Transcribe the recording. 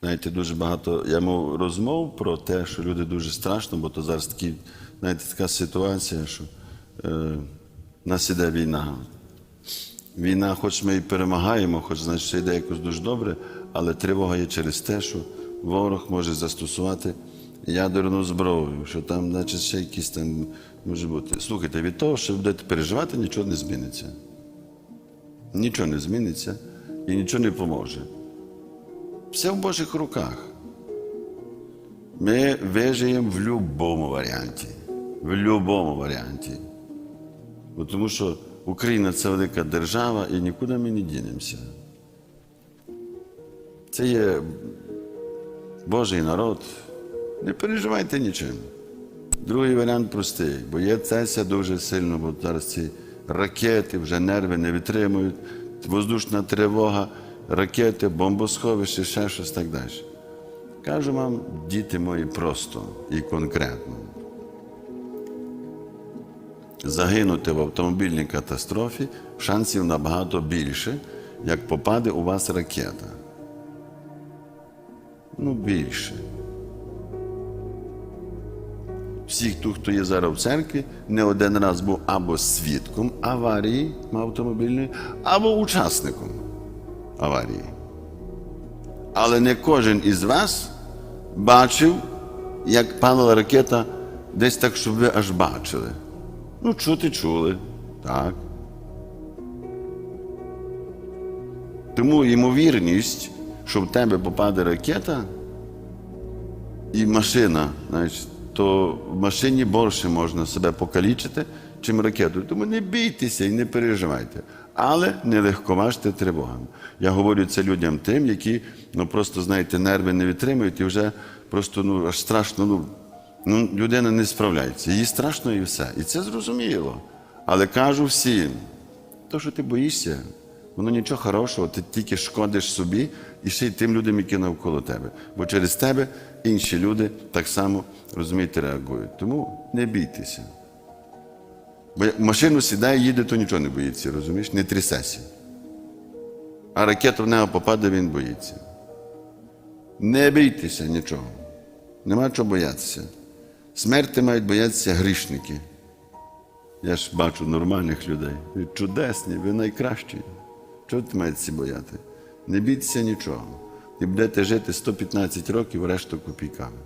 Знаєте, дуже багато я мав розмов про те, що люди дуже страшно, бо то зараз такі, знаєте, така ситуація, що е, в нас іде війна. Війна, хоч ми і перемагаємо, хоч значить все йде якось дуже добре, але тривога є через те, що ворог може застосувати ядерну зброю, що там, значить, ще якісь там може бути. Слухайте, від того, що будете переживати, нічого не зміниться. Нічого не зміниться і нічого не поможе. Все в Божих руках. Ми вижиємо в будь-якому варіанті. В будь-якому варіанті. Бо Тому що Україна це велика держава і нікуди ми не дінемося. Це є Божий народ. Не переживайте нічим. Другий варіант простий, бо є цеся дуже сильно, бо зараз ці ракети, вже нерви не витримують, воздушна тривога, ракети, бомбосховище, ще щось так далі. Кажу вам, діти мої, просто і конкретно. Загинути в автомобільній катастрофі шансів набагато більше, як попаде у вас ракета. Ну, більше. Всі, хто, хто є зараз в церкві, не один раз був або свідком аварії автомобільної, або учасником аварії. Але не кожен із вас бачив, як падала ракета десь так, щоб ви аж бачили. Ну, чути чули, так. Тому ймовірність, що в тебе попаде ракета і машина, значить, то в машині більше можна себе покалічити, чим ракетою. Тому не бійтеся і не переживайте. Але не легковажте тривогами. Я говорю це людям тим, які ну, просто, знаєте, нерви не витримують і вже просто ну, аж страшно. Ну, ну, людина не справляється. Їй страшно і все. І це зрозуміло. Але кажу всім, то, що ти боїшся, воно нічого хорошого, ти тільки шкодиш собі і ще й тим людям, які навколо тебе. Бо через тебе інші люди так само розумієте, реагують. Тому не бійтеся. Бо машину сідає, їде, то нічого не боїться, розумієш? Не трясеся. А ракета в нього попаде, він боїться. Не бійтеся нічого. Нема чого боятися. Смерти мають боятися грішники. Я ж бачу нормальних людей. Ви чудесні, ви найкращі. Чого ти маєте бояти? Не бійтеся нічого. І будете жити 115 років, решту копійками.